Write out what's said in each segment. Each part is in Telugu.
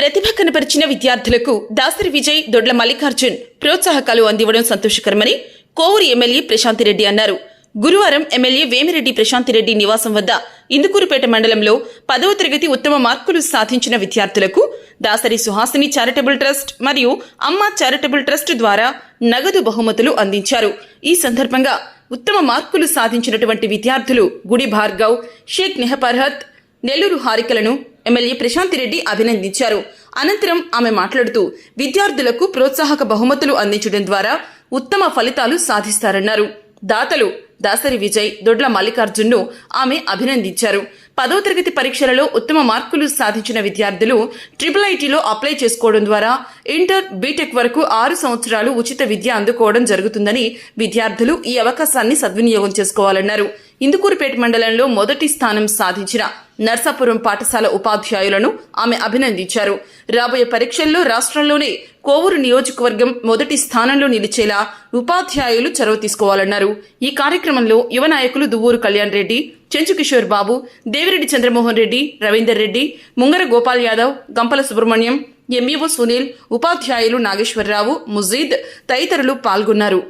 ప్రతిభ కనపరిచిన విద్యార్థులకు దాసరి విజయ్ దొడ్ల మల్లికార్జున్ ప్రోత్సాహకాలు అందివ్వడం సంతోషకరమని కోవూరు ఎమ్మెల్యే ప్రశాంతిరెడ్డి అన్నారు. గురువారం ఎమ్మెల్యే వేమిరెడ్డి ప్రశాంతిరెడ్డి నివాసం వద్ద ఇందుకూరుపేట మండలంలో పదవ తరగతి ఉత్తమ మార్కులు సాధించిన విద్యార్థులకు దాసరి సుహాసిని చారిటబుల్ ట్రస్ట్ మరియు అమ్మ చారిటబుల్ ట్రస్ట్ ద్వారా నగదు బహుమతులు అందించారు. ఈ సందర్భంగా ఉత్తమ మార్కులు సాధించినటువంటి విద్యార్థులు గుడి భార్గవ్ షేక్ నెహపర్హత్ నెల్లూరు హారికలను ఎమ్మెల్యే ప్రశాంతిరెడ్డి అభినందించారు. అనంతరం ఆమె మాట్లాడుతూ విద్యార్థులకు ప్రోత్సాహక బహుమతులు అందించడం ద్వారా ఉత్తమ ఫలితాలు సాధిస్తారన్నారు. దాతలు దాసరి విజయ్ దొడ్ల మల్లికార్జున్ను ఆమె అభినందించారు. పదో తరగతి పరీక్షలలో ఉత్తమ మార్కులు సాధించిన విద్యార్థులు ట్రిపుల్ ఐటీలో అప్లై చేసుకోవడం ద్వారా ఇంటర్ బీటెక్ వరకు ఆరు సంవత్సరాలు ఉచిత విద్య అందుకోవడం జరుగుతుందని విద్యార్థులు ఈ అవకాశాన్ని సద్వినియోగం చేసుకోవాలన్నారు. ఇందుకూరుపేట మండలంలో మొదటి స్థానం సాధించిన నర్సాపురం పాఠశాల ఉపాధ్యాయులను ఆమె అభినందించారు. రాబోయే పరీక్షల్లో రాష్ట్రంలోనే కోవూరు నియోజకవర్గం మొదటి స్థానంలో నిలిచేలా ఉపాధ్యాయులు చొరవ తీసుకోవాలన్నారు. ఈ కార్యక్రమంలో యువ నాయకులు దువ్వూరు కళ్యాణ్ రెడ్డి చెంచు కిషోర్ బాబు దేవిరెడ్డి చంద్రమోహన్ రెడ్డి రవీందర్ రెడ్డి ముంగర గోపాల్ యాదవ్ గంపల సుబ్రహ్మణ్యం ఎంఈఓ సునీల్ ఉపాధ్యాయులు నాగేశ్వరరావు ముజీద్ తదితరులు పాల్గొన్నారు.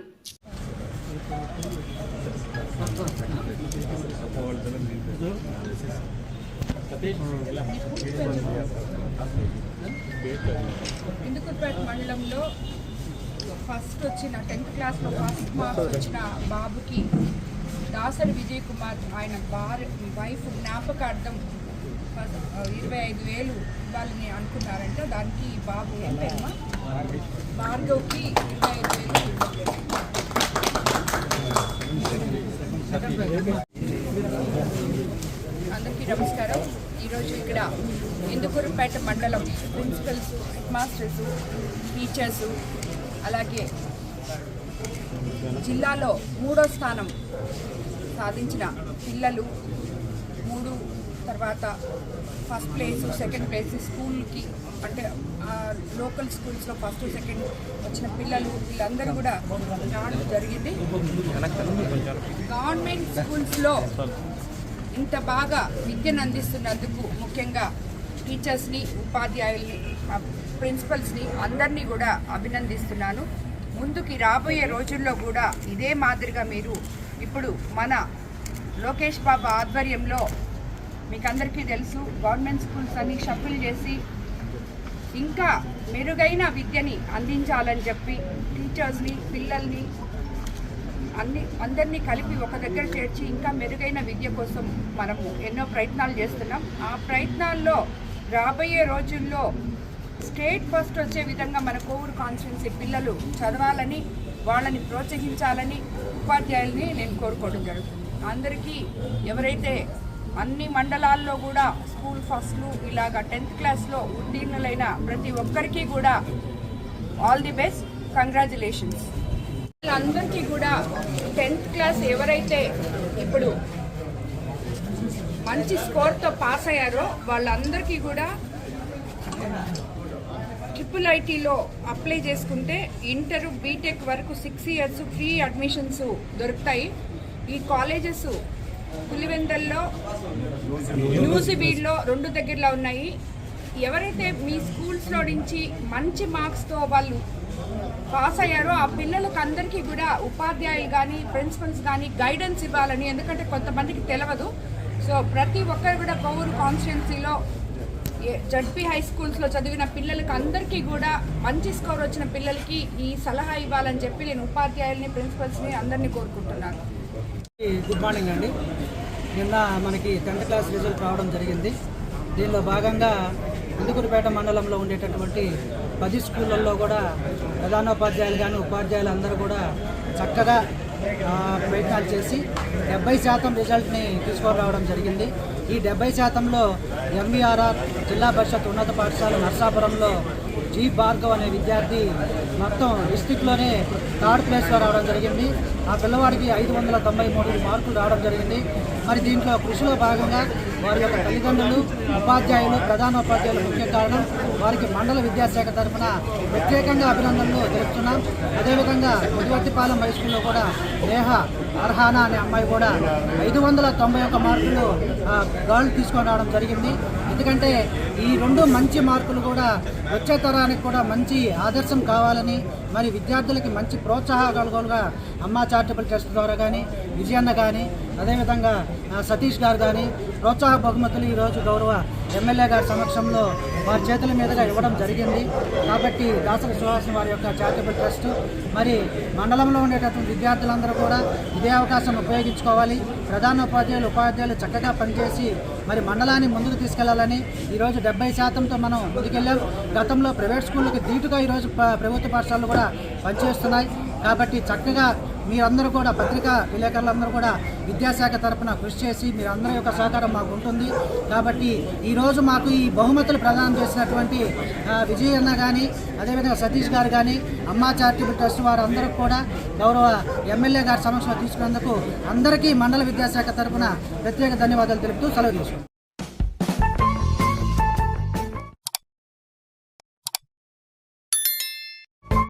మండలంలో ఫస్ట్ వచ్చిన టెన్త్ క్లాస్లో ఫస్ట్ మార్క్స్ వచ్చిన బాబుకి దాసరి విజయ్ కుమార్ ఆయన భార్య వైఫ్ జ్ఞాపకార్థం ఇరవై ఐదు వేలు ఇవ్వాలని అనుకున్నారంటే. దానికి బాబు ఏం పేరుమా భార్గవ్కి ఇరవై ఐదు వేలు అందరికీ నమస్కారం. ఈరోజు ఇక్కడ ఇందుకూరుపేట మండలం ప్రిన్సిపల్స్ హెడ్ మాస్టర్స్ టీచర్స్ అలాగే జిల్లాలో మూడో స్థానం సాధించిన పిల్లలు మూడు తర్వాత ఫస్ట్ ప్లేస్ సెకండ్ ప్లేస్ స్కూల్కి అంటే లోకల్ స్కూల్స్లో ఫస్ట్ సెకండ్ వచ్చిన పిల్లలు వీళ్ళందరూ కూడా రావడం జరిగింది. గవర్నమెంట్ స్కూల్స్లో ఇంత బాగా విద్యను అందిస్తున్నందుకు ముఖ్యంగా టీచర్స్ని ఉపాధ్యాయుల్ని ప్రిన్సిపల్స్ని అందరినీ కూడా అభినందిస్తున్నాను. ముందుకి రాబోయే రోజుల్లో కూడా ఇదే మాదిరిగా మీరు ఇప్పుడు మన లోకేష్ బాబు ఆధ్వర్యంలో మీకు అందరికీ తెలుసు గవర్నమెంట్ స్కూల్స్ అన్ని షఫిల్ చేసి ఇంకా మెరుగైన విద్యని అందించాలని చెప్పి టీచర్స్ని పిల్లల్ని అన్ని అందరినీ కలిపి ఒక దగ్గర చేర్చి ఇంకా మెరుగైన విద్య కోసం మనము ఎన్నో ప్రయత్నాలు చేస్తున్నాం. ఆ ప్రయత్నాల్లో రాబోయే రోజుల్లో స్టేట్ ఫస్ట్ వచ్చే విధంగా మన కోవూరు కాన్స్టిట్యున్సీ పిల్లలు చదవాలని వాళ్ళని ప్రోత్సహించాలని ఉపాధ్యాయుల్ని నేను కోరుకోవడం జరుగుతుంది. అందరికీ ఎవరైతే అన్ని మండలాల్లో కూడా స్కూల్ ఫస్ట్లు ఇలాగా టెన్త్ క్లాస్లో ఉత్తీర్ణులైన ప్రతి ఒక్కరికి కూడా ఆల్ ది బెస్ట్. కంగ్రాచులేషన్స్. అందరికీ కూడా టెన్త్ క్లాస్ ఎవరైతే ఇప్పుడు మంచి స్కోర్తో పాస్ అయ్యారో వాళ్ళందరికీ కూడా ట్రిపుల్ ఐటీలో అప్లై చేసుకుంటే ఇంటర్ బీటెక్ వరకు సిక్స్ ఇయర్స్ ఫ్రీ అడ్మిషన్స్ దొరుకుతాయి. ఈ కాలేజెస్ పులివెందల్లో న్యూసిబీడ్లో రెండు దగ్గరలో ఉన్నాయి. ఎవరైతే మీ స్కూల్స్లో నుంచి మంచి మార్క్స్తో వాళ్ళు పాస్ అయ్యారో ఆ పిల్లలకు అందరికీ కూడా ఉపాధ్యాయులు కానీ ప్రిన్సిపల్స్ కానీ గైడెన్స్ ఇవ్వాలని ఎందుకంటే కొంతమందికి తెలియదు సో ప్రతి ఒక్కరు కూడా కొవ్వూరు కాన్స్టిట్యున్సీలో జడ్పీ హై స్కూల్స్లో చదివిన పిల్లలకి అందరికీ కూడా మంచి స్కోర్ వచ్చిన పిల్లలకి ఈ సలహా ఇవ్వాలని చెప్పి నేను ఉపాధ్యాయుల్ని ప్రిన్సిపల్స్ని అందరినీ కోరుకుంటున్నాను. గుడ్ మార్నింగ్ అండి. నిన్న మనకి టెన్త్ క్లాస్ రిజల్ట్ రావడం జరిగింది. దీనిలో భాగంగా ఇందుకూరుపేట మండలంలో ఉండేటటువంటి పది స్కూళ్ళల్లో కూడా ప్రధానోపాధ్యాయులు కానీ ఉపాధ్యాయులు అందరూ కూడా చక్కగా ప్రయత్నాలు చేసి డెబ్బై శాతం రిజల్ట్ని తీసుకురావడం రావడం జరిగింది. ఈ డెబ్బై శాతంలో ఎంవీఆర్ఆర్ జిల్లా పరిషత్ ఉన్నత పాఠశాల నర్సాపురంలో జీ భార్గవ్ అనే విద్యార్థి మొత్తం డిస్టిక్లోనే థర్డ్ ప్లేస్లో రావడం జరిగింది. ఆ పిల్లవాడికి ఐదు వందల తొంభై మూడు మార్కులు రావడం జరిగింది. మరి దీంట్లో కృషిలో భాగంగా వారి యొక్క తల్లిదండ్రులు ఉపాధ్యాయులు ప్రధాన ఉపాధ్యాయులు ముఖ్య కారణం వారికి మండల విద్యాశాఖ తరఫున ప్రత్యేకంగా అభినందనలు తెలుపుతున్నాం. అదేవిధంగా ముదివర్తిపాలెం హై స్కూల్లో కూడా నేహ అర్హానా అనే అమ్మాయి కూడా ఐదు వందల తొంభై ఒక్క మార్కులు ఆ, గర్ల్ తీసుకొని రావడం జరిగింది. ఎందుకంటే ఈ రెండు మంచి మార్కులు కూడా వచ్చే తరానికి కూడా మంచి ఆదర్శం కావాలని మరి విద్యార్థులకి మంచి ప్రోత్సాహకాలుగా అమ్మా చారిటబుల్ ట్రస్ట్ ద్వారా కానీ విజయన్న కానీ అదేవిధంగా సతీష్ గారు కానీ ప్రోత్సాహ బహుమతులు ఈరోజు గౌరవ ఎమ్మెల్యే గారి సమక్షంలో వారి చేతుల మీదుగా ఇవ్వడం జరిగింది. కాబట్టి దాసరి సుహాస్ వారి యొక్క చారిటబుల్ ట్రస్ట్ మరి మండలంలో ఉండేటటువంటి విద్యార్థులందరూ కూడా ఇదే అవకాశం ఉపయోగించుకోవాలి. ప్రధాన ఉపాధ్యాయులు ఉపాధ్యాయులు చక్కగా పనిచేసి మరి మండలాన్ని ముందుకు తీసుకెళ్ళాలని ఈరోజు డెబ్బై శాతంతో మనం ముందుకెళ్ళాం. గతంలో ప్రైవేట్ స్కూళ్ళకి దీటుగా ఈరోజు ప్రభుత్వ పాఠశాలలు కూడా పనిచేస్తున్నాయి. కాబట్టి చక్కగా మీరందరూ కూడా పత్రికా విలేకరులందరూ కూడా విద్యాశాఖ తరఫున కృషి చేసి మీరందరి యొక్క సహకారం మాకు ఉంటుంది. కాబట్టి ఈరోజు మాకు ఈ బహుమతులు ప్రదానం చేసినటువంటి విజయ్ అన్న కానీ అదేవిధంగా సతీష్ గారు కానీ అమ్మా చారిటబుల్ ట్రస్ట్ వారు అందరూ కూడా గౌరవ ఎమ్మెల్యే గారి సమక్షంలో తీసుకున్నందుకు అందరికీ మండల విద్యాశాఖ తరపున ప్రత్యేక ధన్యవాదాలు తెలుపుతూ సెలవు తీసుకుంటాం